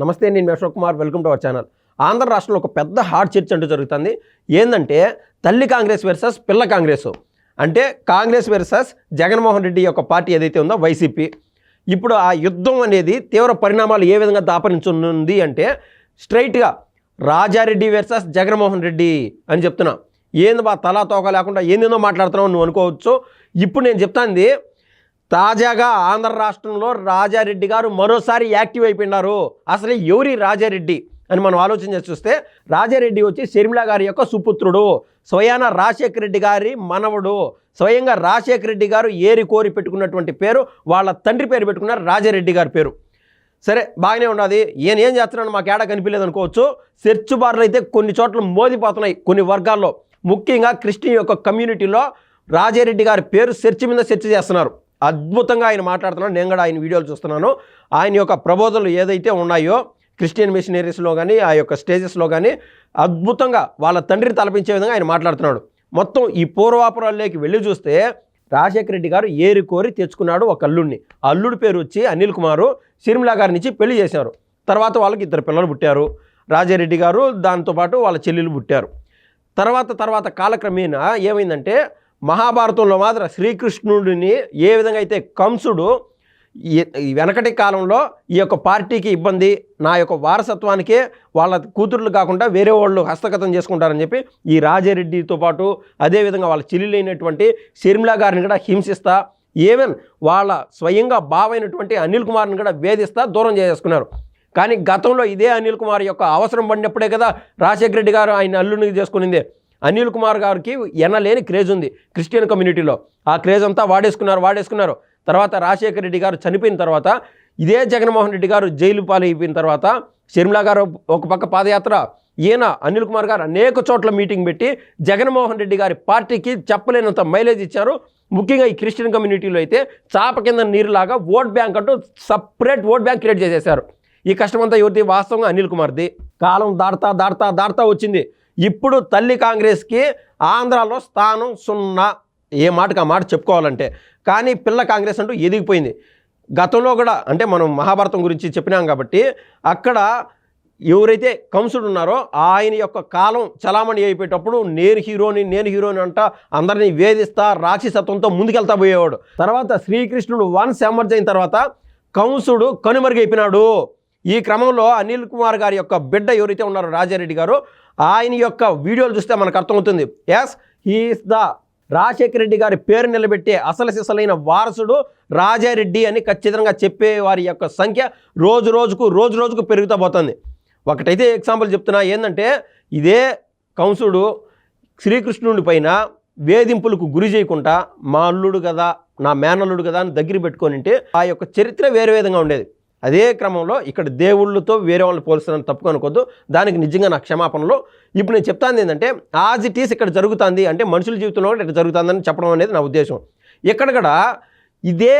నమస్తే నేను మీ Ashok Kumar. Welcome to our channel. Andhra రాష్ట్రంలో ఒక పెద్ద హార్డ్ చర్చ అంటూ జరుగుతుంది. ఏంటంటే తల్లి కాంగ్రెస్ వెర్సెస్ పిల్ల కాంగ్రెస్. అంటే కాంగ్రెస్ వెర్సెస్ జగన్మోహన్ రెడ్డి యొక్క పార్టీ ఏదైతే ఉందో వైసీపీ. ఇప్పుడు ఆ యుద్ధం అనేది తీవ్ర పరిణామాలు ఏ విధంగా దాపరించుంది అంటే స్ట్రైట్గా రాజారెడ్డి వెర్సెస్ జగన్మోహన్ రెడ్డి అని చెప్తున్నా. ఏంది బా తలా తోక లేకుండా ఏందేందో మాట్లాడుతున్నావు నువ్వు అనుకోవచ్చు. ఇప్పుడు నేను చెప్తాంది తాజాగా ఆంధ్ర రాష్ట్రంలో రాజారెడ్డి గారు మరోసారి యాక్టివ్ అయిపోయినారు. అసలు ఎవరి రాజారెడ్డి అని మనం ఆలోచన చేసి చూస్తే రాజారెడ్డి వచ్చి షర్మిల గారి యొక్క సుపుత్రుడు స్వయాన రాజశేఖర రెడ్డి గారి మనవడు స్వయంగా రాజశేఖర రెడ్డి గారు ఏరి కోరి పెట్టుకున్నటువంటి పేరు వాళ్ళ తండ్రి పేరు పెట్టుకున్నారు రాజారెడ్డి గారి పేరు. సరే బాగానే ఉన్నది. ఈయన ఏం చేస్తున్నాడు మాకు ఏడా కనిపించలేదు అనుకోవచ్చు. సెర్చ్ బార్లు అయితే కొన్ని చోట్ల మోదిపోతున్నాయి కొన్ని వర్గాల్లో. ముఖ్యంగా క్రిస్టియన్ యొక్క కమ్యూనిటీలో రాజారెడ్డి గారి పేరు సెర్చ్ మీద సెర్చ్ చేస్తున్నారు. అద్భుతంగా ఆయన మాట్లాడుతున్నాడు. నేను కూడా ఆయన వీడియోలు చూస్తున్నాను. ఆయన యొక్క ప్రబోధనలు ఏదైతే ఉన్నాయో క్రిస్టియన్ మిషనరీస్లో కానీ ఆ యొక్క స్టేజెస్లో కానీ అద్భుతంగా వాళ్ళ తండ్రిని తలపించే విధంగా ఆయన మాట్లాడుతున్నాడు. మొత్తం ఈ పూర్వాపురాల్లోకి వెళ్ళి చూస్తే రాజశేఖర రెడ్డి గారు ఏరి కోరి తెచ్చుకున్నాడు ఒక అల్లుడిని. అల్లుడి పేరు వచ్చి అనిల్ కుమారు సిరిమిలా గారి నుంచి పెళ్ళి చేశారు. తర్వాత వాళ్ళకి ఇద్దరు పిల్లలు పుట్టారు. రాజారెడ్డి గారు దాంతోపాటు వాళ్ళ చెల్లెలు పుట్టారు. తర్వాత తర్వాత కాలక్రమేణా ఏమైందంటే మహాభారతంలో మాత్రం శ్రీకృష్ణుడిని ఏ విధంగా అయితే కంసుడు ఈ- వెనకటి కాలంలో ఈ యొక్క పార్టీకి ఇబ్బంది నా యొక్క వారసత్వానికే వాళ్ళ కూతుర్లు కాకుండా వేరే వాళ్ళు హస్తగతం చేసుకుంటారని చెప్పి ఈ రాజారెడ్డితో పాటు అదేవిధంగా వాళ్ళ చెల్లెలైనటువంటి షర్మిలా గారిని కూడా హింసిస్తా ఈవెన్ వాళ్ళ స్వయంగా బావైనటువంటి అనిల్ కుమార్ని కూడా వేధిస్తా దూరం చేసుకున్నారు కానీ గతంలో ఇదే అనిల్ కుమార్ యొక్క అవసరం పడినప్పుడే కదా రాజశేఖర రెడ్డి గారు ఆయన అల్లుని చేసుకునింది. అనిల్ కుమార్ గారికి ఎనలేని క్రేజ్ ఉంది క్రిస్టియన్ కమ్యూనిటీలో. ఆ క్రేజ్ అంతా వాడేసుకున్నారు వాడేసుకున్నారు. తర్వాత రాజశేఖర రెడ్డి గారు చనిపోయిన తర్వాత ఇదే జగన్మోహన్ రెడ్డి గారు జైలు పాలైపోయిన తర్వాత షర్మిలా గారు ఒక పక్క పాదయాత్ర ఈయన అనిల్ కుమార్ గారు అనేక చోట్ల మీటింగ్ పెట్టి జగన్మోహన్ రెడ్డి గారి పార్టీకి చెప్పలేనంత మైలేజ్ ఇచ్చారు. ముఖ్యంగా ఈ క్రిస్టియన్ కమ్యూనిటీలో అయితే చాప కింద నీరులాగా ఓట్ బ్యాంక్ అంటూ సపరేట్ ఓట్ బ్యాంక్ క్రియేట్ చేసేశారు. ఈ కష్టమంతా ఎవరిది? వాస్తవంగా అనిల్ కుమార్ది. కాలం దాడతా దాడతా దాటుతా వచ్చింది. ఇప్పుడు తల్లి కాంగ్రెస్కి ఆంధ్రాలో స్థానం సున్నా. ఏ మాటకు ఆ మాట చెప్పుకోవాలంటే. కానీ పిల్ల కాంగ్రెస్ అంటూ ఎదిగిపోయింది. గతంలో కూడా అంటే మనం మహాభారతం గురించి చెప్పినాం కాబట్టి అక్కడ ఎవరైతే కంసుడు ఉన్నారో ఆయన యొక్క కాలం చలామణి అయిపోయేటప్పుడు నేను హీరోని నేను హీరోని అంట అందరినీ వేధిస్తా రాక్షసత్వంతో ముందుకెళ్తా పోయేవాడు. తర్వాత శ్రీకృష్ణుడు వన్స్ ఎమర్జ్ అయిన తర్వాత కంసుడు కనుమరుగైపోయినాడు. ఈ క్రమంలో అనిల్ కుమార్ గారి యొక్క బిడ్డ ఎవరైతే ఉన్నారో రాజారెడ్డి గారు ఆయన యొక్క వీడియోలు చూస్తే మనకు అర్థమవుతుంది. Yes he is the Rajasekhara Reddy గారి పేరు నిలబెట్టే అసలు సిసలైన వారసుడు రాజారెడ్డి అని ఖచ్చితంగా చెప్పే వారి యొక్క సంఖ్య రోజు రోజుకు రోజు రోజుకు పెరుగుతూ పోతుంది. ఒకటైతే ఎగ్జాంపుల్ చెప్తున్నా ఏంటంటే ఇదే కంసుడు శ్రీకృష్ణుడి పైన వేధింపులకు గురి చేయకుండా మా అల్లుడు కదా నా మేనల్లుడు కదా అని దగ్గర పెట్టుకొని ఆ యొక్క చరిత్ర వేరే విధంగా ఉండేది. అదే క్రమంలో ఇక్కడ దేవుళ్ళతో వేరే వాళ్ళు పోలుస్తారని తప్పు అనుకోద్దు దానికి నిజంగా నా క్షమాపణలో. ఇప్పుడు నేను చెప్తాను ఏంటంటే ఆజ్ ఇట్ ఈస్ ఇక్కడ జరుగుతుంది. అంటే మనుషుల జీవితంలో ఇక్కడ జరుగుతుందని చెప్పడం అనేది నా ఉద్దేశం. ఇక్కడ కూడా ఇదే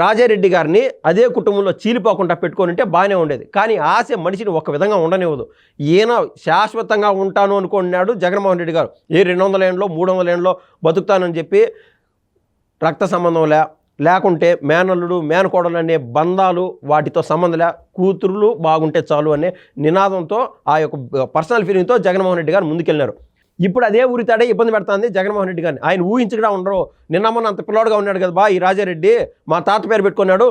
రాజారెడ్డి గారిని అదే కుటుంబంలో చీలిపోకుండా పెట్టుకొని ఉంటే బాగానే ఉండేది. కానీ ఆశ మనిషిని ఒక విధంగా ఉండనివ్వదు. ఈయన శాశ్వతంగా ఉంటాను అనుకున్నాడు జగన్మోహన్ రెడ్డి గారు. ఏ రెండు వందల ఏళ్ళలో మూడు వందల ఏళ్ళలో బతుకుతానని చెప్పి రక్త సంబంధం లే లేకుంటే మేనల్లుడు మేనకోడలు అనే బంధాలు వాటితో సంబంధం లే కూతురులు బాగుంటే చాలు అనే నినాదంతో ఆ యొక్క పర్సనల్ ఫీలింగ్తో జగన్మోహన్ రెడ్డి గారు ముందుకెళ్ళినారు ఇప్పుడు అదే ఊరితాడే ఇబ్బంది పెడుతుంది జగన్మోహన్ రెడ్డి గారిని. ఆయన ఊహించకుండా ఉండరు. నిన్న మొన్న అంత పిల్లోడుగా ఉన్నాడు కదా బా ఈ రాజారెడ్డి మా తాత పేరు పెట్టుకున్నాడు.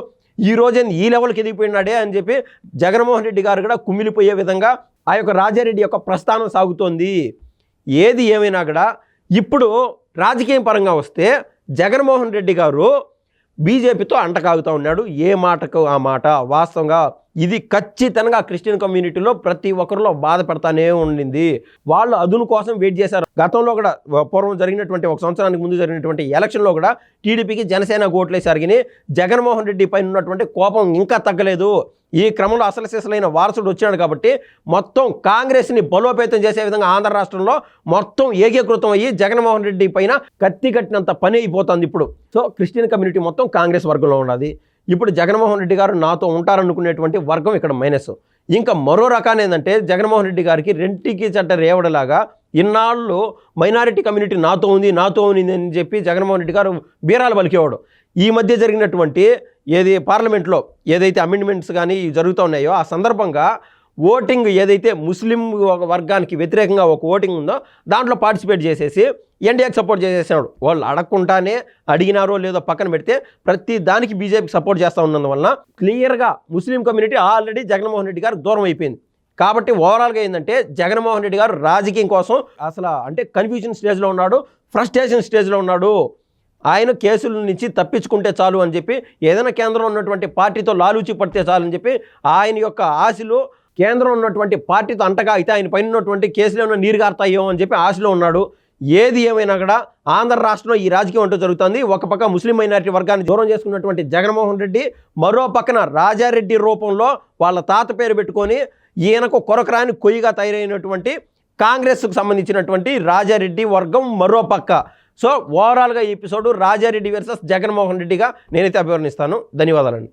ఈ రోజే ఈ లెవెల్కి ఎదిగిపోయినాడే అని చెప్పి జగన్మోహన్ రెడ్డి గారు కూడా కుమిలిపోయే విధంగా ఆ యొక్క రాజారెడ్డి యొక్క ప్రస్థానం సాగుతోంది. ఏది ఏమైనా కూడా ఇప్పుడు రాజకీయం పరంగా వస్తే జగన్మోహన్ రెడ్డి గారు బీజేపీతో అంటకాగుతూ ఉన్నాడు. ఏ మాటకు ఆ మాట? వాస్తవంగా ఇది ఖచ్చితంగా క్రిస్టియన్ కమ్యూనిటీలో ప్రతి ఒక్కరిలో బాధపడతానే ఉండింది. వాళ్ళు అదును కోసం వెయిట్ చేశారు. గతంలో కూడా పూర్వం జరిగినటువంటి ఒక సంవత్సరానికి ముందు జరిగినటువంటి ఎలక్షన్లో కూడా టీడీపీకి జనసేన ఓట్లేసారు కానీ జగన్మోహన్ రెడ్డి పైన ఉన్నటువంటి కోపం ఇంకా తగ్గలేదు. ఈ క్రమంలో అసలు సిసలైన వారసుడు వచ్చాడు కాబట్టి మొత్తం కాంగ్రెస్ని బలోపేతం చేసే విధంగా ఆంధ్ర రాష్ట్రంలో మొత్తం ఏకీకృతం అయ్యి జగన్మోహన్ రెడ్డి పైన కత్తి కట్టినంత పని అయిపోతుంది ఇప్పుడు. సో క్రిస్టియన్ కమ్యూనిటీ మొత్తం కాంగ్రెస్ వర్గంలో ఉన్నది. ఇప్పుడు జగన్మోహన్ రెడ్డి గారు నాతో ఉంటారనుకునేటువంటి వర్గం ఇక్కడ మైనస్. ఇంకా మరో రకాన్ని ఏంటంటే జగన్మోహన్ రెడ్డి గారికి రెంటికి చట్ట రేవడలాగా ఇన్నాళ్ళు మైనారిటీ కమ్యూనిటీ నాతో ఉంది నాతో ఉంది అని చెప్పి జగన్మోహన్ రెడ్డి గారు బీరాలు పలికేవాడు. ఈ మధ్య జరిగినటువంటి ఏది పార్లమెంట్లో ఏదైతే అమెండ్మెంట్స్ కానీ జరుగుతూ ఉన్నాయో ఆ సందర్భంగా ఓటింగ్ ఏదైతే ముస్లిం వర్గానికి వ్యతిరేకంగా ఒక ఓటింగ్ ఉందో దాంట్లో పార్టిసిపేట్ చేసేసి ఎన్డీఏకి సపోర్ట్ చేసేసాడు వాళ్ళు అడగకుండానే అడిగినారో లేదో పక్కన పెడితే ప్రతి దానికి బీజేపీకి సపోర్ట్ చేస్తూ ఉన్నందువలన క్లియర్గా Muslim community already Jaganmohan Reddy గారు దూరం అయిపోయింది. కాబట్టి ఓవరాల్గా ఏంటంటే జగన్మోహన్ రెడ్డి గారు రాజకీయం కోసం అసలు అంటే కన్ఫ్యూజన్ స్టేజ్లో ఉన్నాడు ఫ్రస్ట్రేషన్ స్టేజ్లో ఉన్నాడు. ఆయన కేసుల నుంచి తప్పించుకుంటే చాలు అని చెప్పి ఏదైనా కేంద్రంలో ఉన్నటువంటి పార్టీతో లాలూచి పడితే చాలు అని చెప్పి ఆయన యొక్క ఆశలు కేంద్రం ఉన్నటువంటి పార్టీతో అంటగా అయితే ఆయన పైన ఉన్నటువంటి కేసులు ఏమైనా నీరు గారుతాయో అని చెప్పి ఆశలో ఉన్నాడు. ఏది ఏమైనా కూడా ఆంధ్ర రాష్ట్రంలో ఈ రాజకీయం అంటూ జరుగుతుంది. ఒక పక్క ముస్లిం మైనారిటీ వర్గాన్ని దూరం చేసుకున్నటువంటి జగన్మోహన్ రెడ్డి మరో పక్కన రాజారెడ్డి రూపంలో వాళ్ళ తాత పేరు పెట్టుకొని ఈయనకు కొరకరాని కొయ్యిగా తయారైనటువంటి కాంగ్రెస్కు సంబంధించినటువంటి రాజారెడ్డి వర్గం మరో పక్క. సో ఓవరాల్గా ఈ ఎపిసోడ్ రాజారెడ్డి వర్సెస్ జగన్మోహన్ రెడ్డిగా నేనైతే అభివర్ణిస్తాను. ధన్యవాదాలండి.